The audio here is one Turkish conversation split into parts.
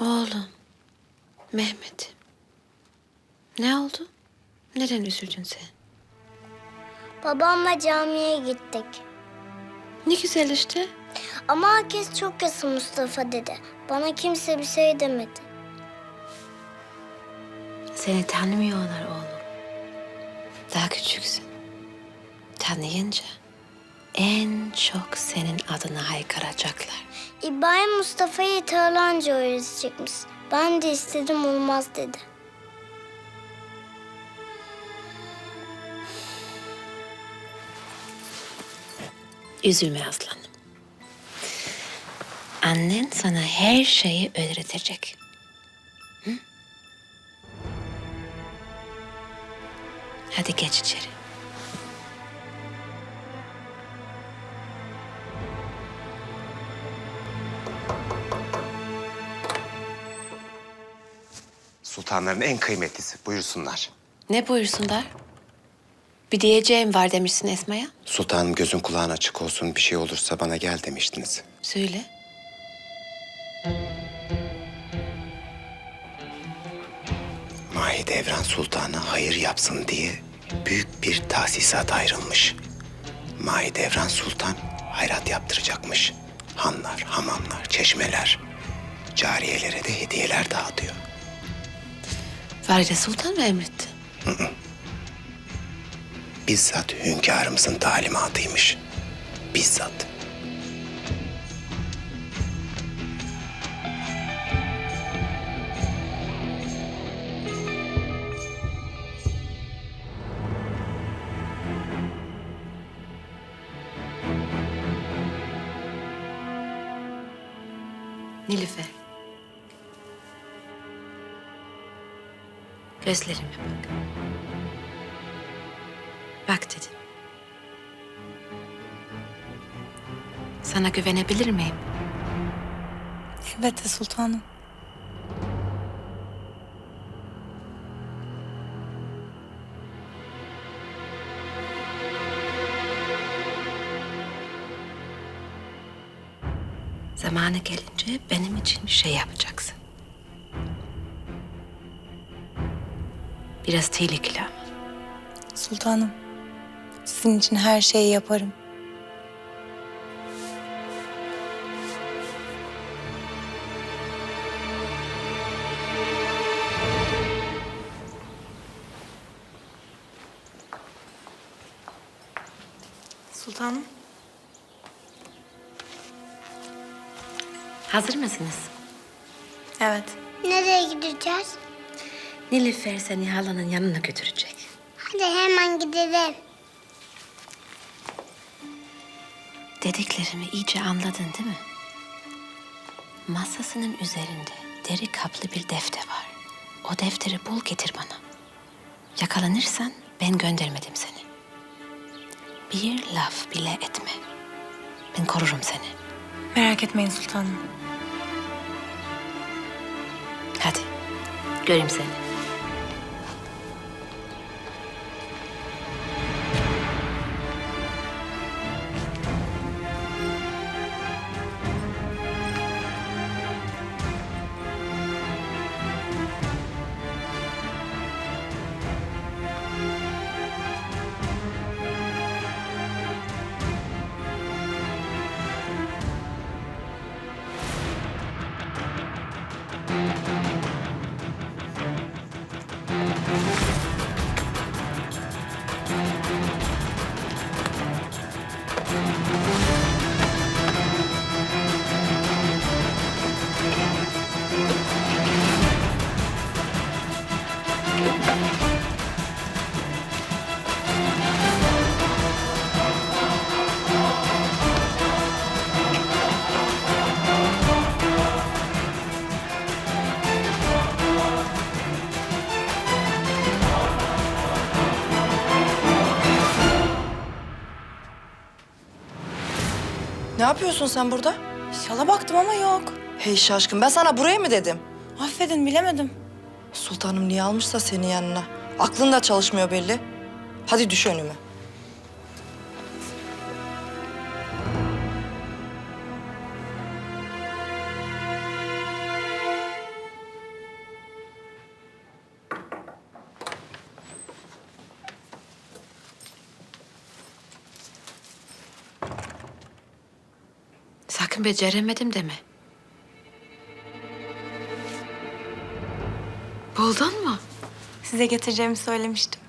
Oğlum. Mehmet'im. Ne oldu? Neden üzüldün sen? Babamla camiye gittik. Ne güzel işte. Ama herkes çok yası Mustafa dedi. Bana kimse bir şey demedi. Seni tanımıyorlar oğlum. Daha küçüksün. Tanıyınca en çok senin adını haykıracaklar. İbrahim Mustafa'yı Tağlanca öğretecekmiş. Ben de istedim olmaz dedi. Üzülme aslanım. Annen sana her şeyi öğretecek. Hı? Hadi geç içeri. Sultanların en kıymetlisi. Buyursunlar. Ne buyursunlar? Bir diyeceğim var demişsin Esma'ya. Sultanım gözün kulağın açık olsun. Bir şey olursa bana gel demiştiniz. Söyle. Mahidevran Sultan'a hayır yapsın diye büyük bir tahsisat ayrılmış. Mahidevran Sultan hayrat yaptıracakmış. Hanlar, hamamlar, çeşmeler. Cariyelere de hediyeler dağıtıyor. Valide Sultan mı emretti? Bizzat hünkârımızın talimatıymış. Bizzat. Nilüfer. Gözlerime bak. Bak dedim. Sana güvenebilir miyim? Elbette sultanım. Zamanı gelince benim için bir şey yapacaksın. Biraz tehlikeli ama. Sultanım. Sizin için her şeyi yaparım. Sultanım. Hazır mısınız? Evet. Nilüfer seni halanın yanına götürecek. Hadi hemen gidelim. Dediklerimi iyice anladın değil mi? Masasının üzerinde deri kaplı bir defter var. O defteri bul getir bana. Yakalanırsan ben göndermedim seni. Bir laf bile etme. Ben korurum seni. Merak etmeyin sultanım. Hadi. Göreyim seni. Yapıyorsun sen burada? Şala baktım ama yok. Hey şaşkın ben sana buraya mı dedim? Affedin bilemedim. Sultanım niye almışsa seni yanına? Aklın da çalışmıyor belli. Hadi düş önüme. Sakın beceremedim deme. Buldun mu? Size getireceğimi söylemiştim.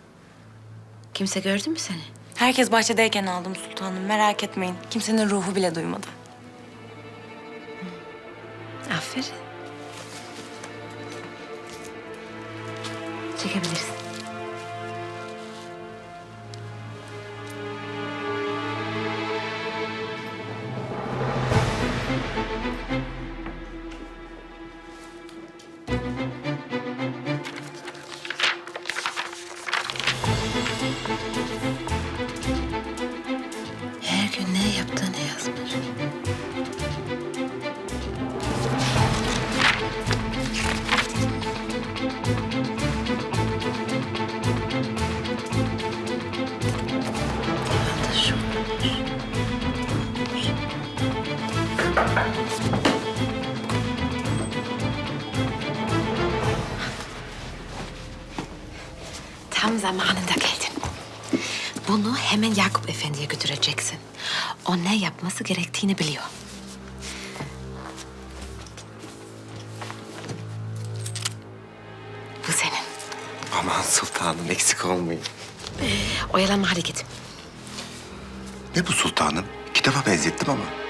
Kimse gördü mü seni? Herkes bahçedeyken aldım sultanım. Merak etmeyin. Kimsenin ruhu bile duymadı. Aferin. Çekebilirsin. Zamanında geldin. Bunu hemen Yakup Efendi'ye götüreceksin. O ne yapması gerektiğini biliyor. Bu senin. Aman sultanım eksik olmayın. Oyalanma hadi git. Ne bu sultanım? Kitaba benzettim ama.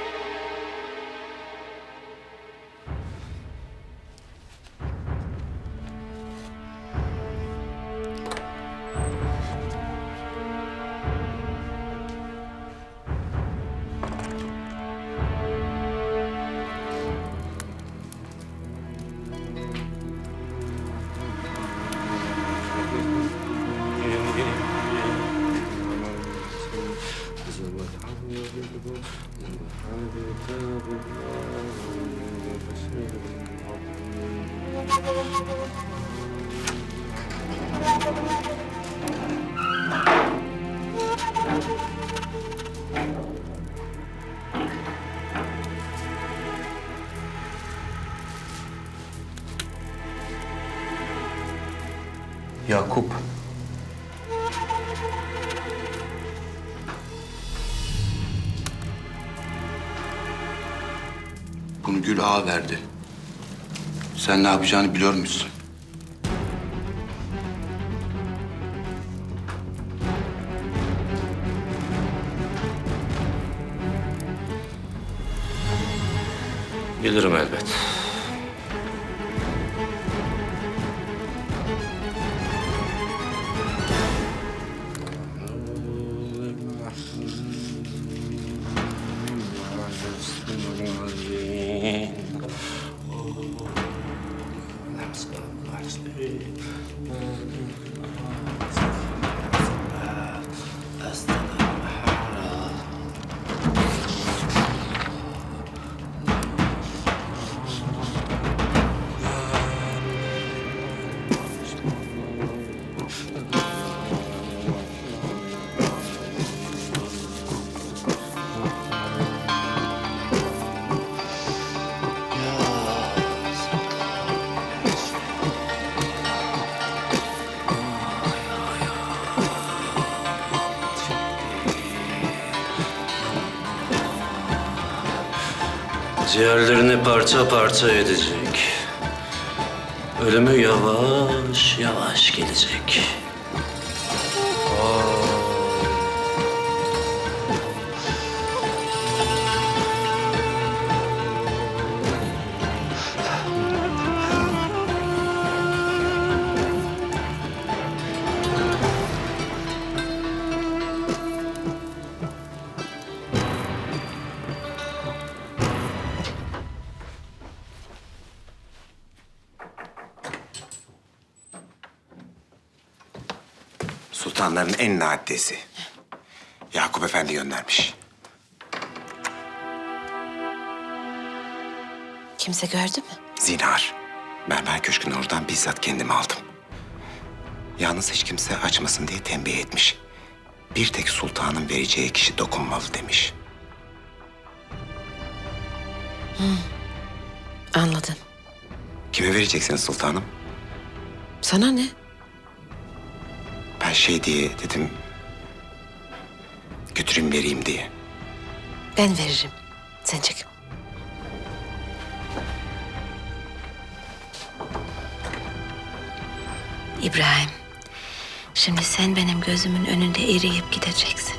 Yakup. Ağa verdi. Sen ne yapacağını biliyor musun? Bilirim elbet. Ciğerlerini parça parça edecek. Ölümü yavaş yavaş gelecek. Sultanların en nadidesi. Yakup Efendi göndermiş. Kimse gördü mü? Zinhar. Mermer Köşkü'nü oradan bizzat kendim aldım. Yalnız hiç kimse açmasın diye tembih etmiş. Bir tek sultanın vereceği kişi dokunmalı demiş. Anladım. Kime vereceksiniz sultanım? Sana ne? Ben şey diye dedim. Götüreyim vereyim diye. Ben veririm. Sen çek. İbrahim. Şimdi sen benim gözümün önünde eriyip gideceksin.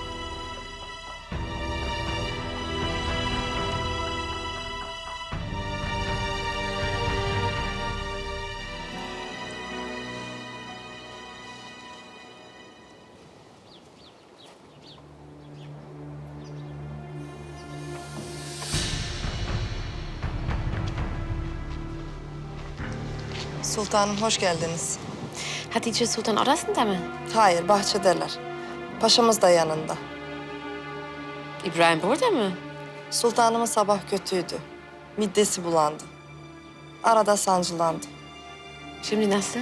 Sultanım hoş geldiniz. Hatice Sultan odasında mı? Hayır bahçedeler. Paşamız da yanında. İbrahim burada mı? Sultanımın sabah kötüydü. Middesi bulandı. Arada sancılandı. Şimdi nasıl?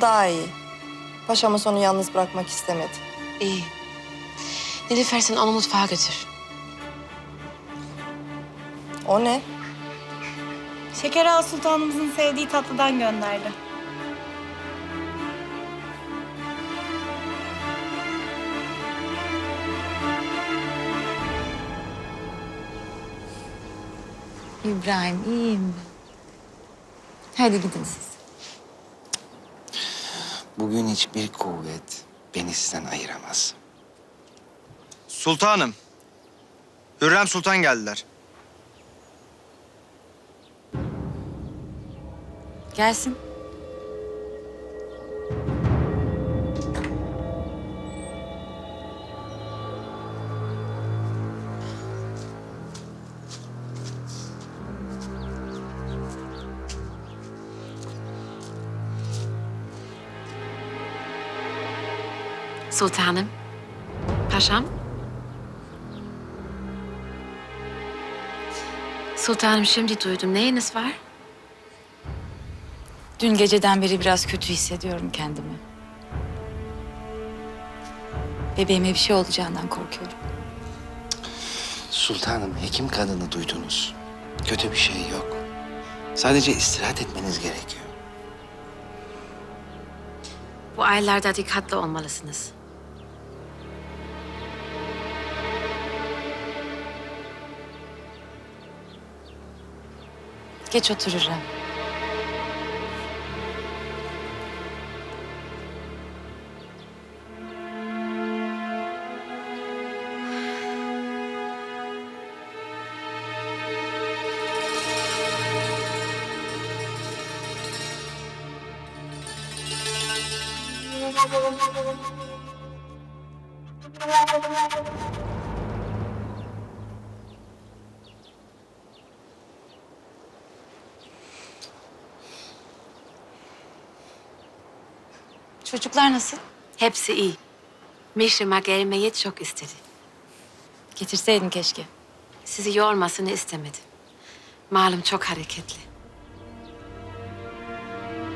Daha iyi. Paşamız onu yalnız bırakmak istemedi. İyi. Nilüfer sen onu mutfağa götür. O ne? Şeker Ağa Sultanımızın sevdiği tatlıdan gönderdi. İbrahim iyiyim. Hadi gidin siz. Bugün hiçbir kuvvet beni sizden ayıramaz. Sultanım. Hürrem Sultan geldiler. Gelsin. Sultanım. Paşam. Sultanım şimdi duydum. Neyiniz var? Dün geceden beri biraz kötü hissediyorum kendimi. Bebeğime bir şey olacağından korkuyorum. Sultanım, hekim kadını duydunuz. Kötü bir şey yok. Sadece istirahat etmeniz gerekiyor. Bu aylarda dikkatli olmalısınız. Geç otur Çocuklar nasıl? Hepsi iyi. Mişima gelmeyi çok istedi. Getirseydin keşke. Sizi yormasını istemedi. Malum çok hareketli.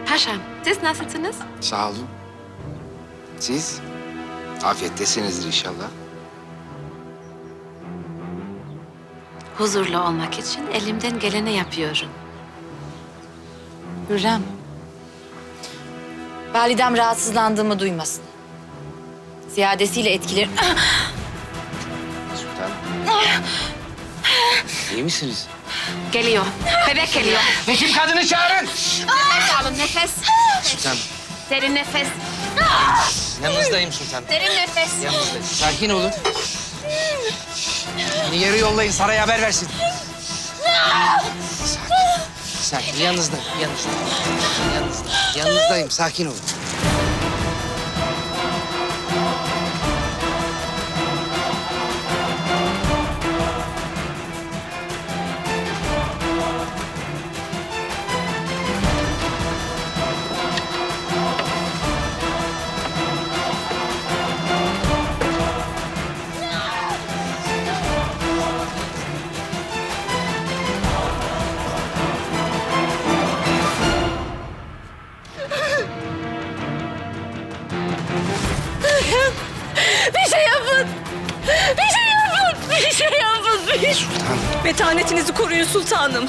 Paşam, siz nasılsınız? Sağ olun. Siz? Afiyettesinizdir inşallah. Huzurlu olmak için elimden geleni yapıyorum. Hürrem. Validem rahatsızlandığımı duymasın. Ziyadesiyle etkiler... Sultan. İyi misiniz? Geliyor. Bebek geliyor. Hekim kadını çağırın. Nefes alın, nefes. Sultan, Derin nefes. Yanınızdayım sultan. Derin nefes. Yanınızdayım. Sakin olun. Beni yarı yollayın, saraya haber versin. Sakin. Sakin, yanınızdayım, yanınızdayım. Yanınızdayım, yanınızdayım. Sakin olun. Koruyun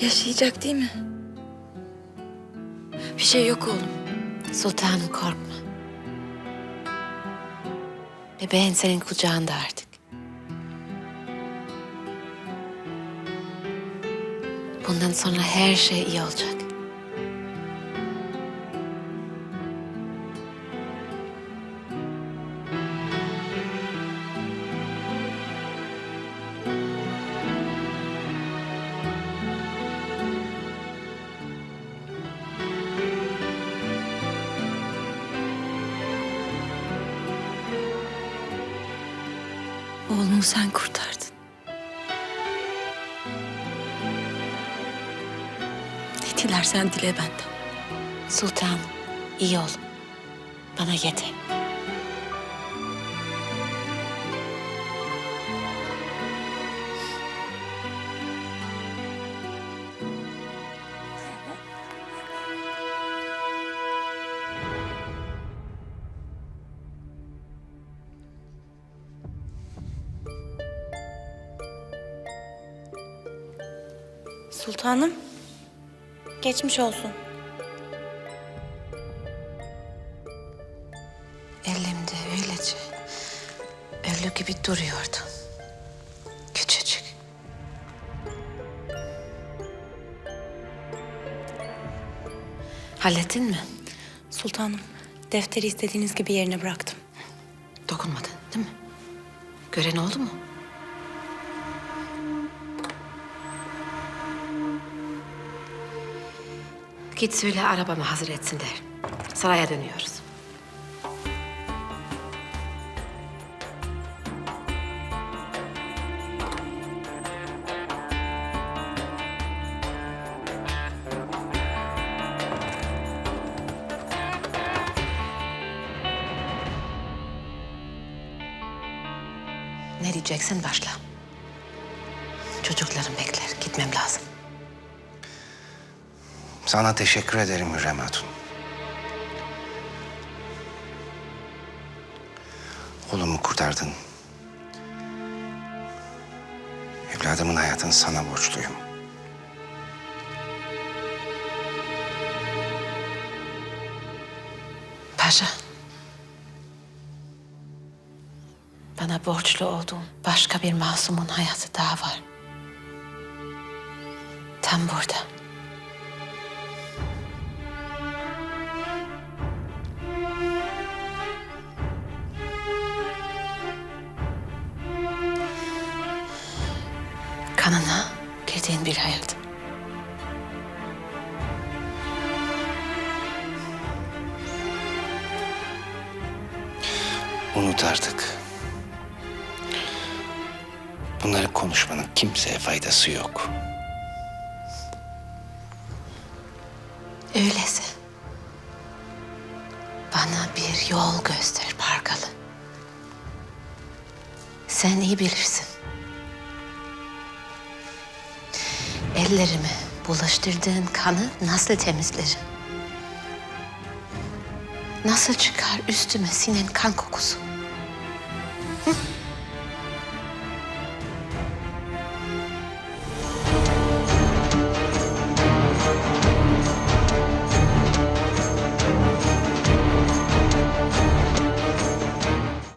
Yaşayacak değil mi? Bir şey yok oğlum. Sultanım korkma. Bebeğin senin kucağında artık. Bundan sonra her şey iyi olacak. Oğlumu sen kurtardın. Ne dilersen dile benden. Sultan, iyi ol. Bana yeter. Sultanım. Geçmiş olsun. Elimde öylece ölü gibi duruyordu. Küçücük. Hallettin mi? Sultanım, defteri istediğiniz gibi yerine bıraktım. Dokunmadın değil mi? Gören oldu mu? Git söyle arabamı hazır etsinler. Saraya dönüyoruz. Ne diyeceksin başla. Sana teşekkür ederim Hürrem Hatun. Oğlumu kurtardın. Evladımın hayatını sana borçluyum. Paşa. Bana borçlu olduğun başka bir masumun hayatı daha var. Tam burada. Bir hayat. Unut artık. Bunları konuşmanın kimseye faydası yok. Öyleyse bana bir yol göster Pargalı. Sen iyi bilirsin. Ellerimi bulaştırdığın kanı nasıl temizlerim? Nasıl çıkar üstüme sinen kan kokusu? Hı?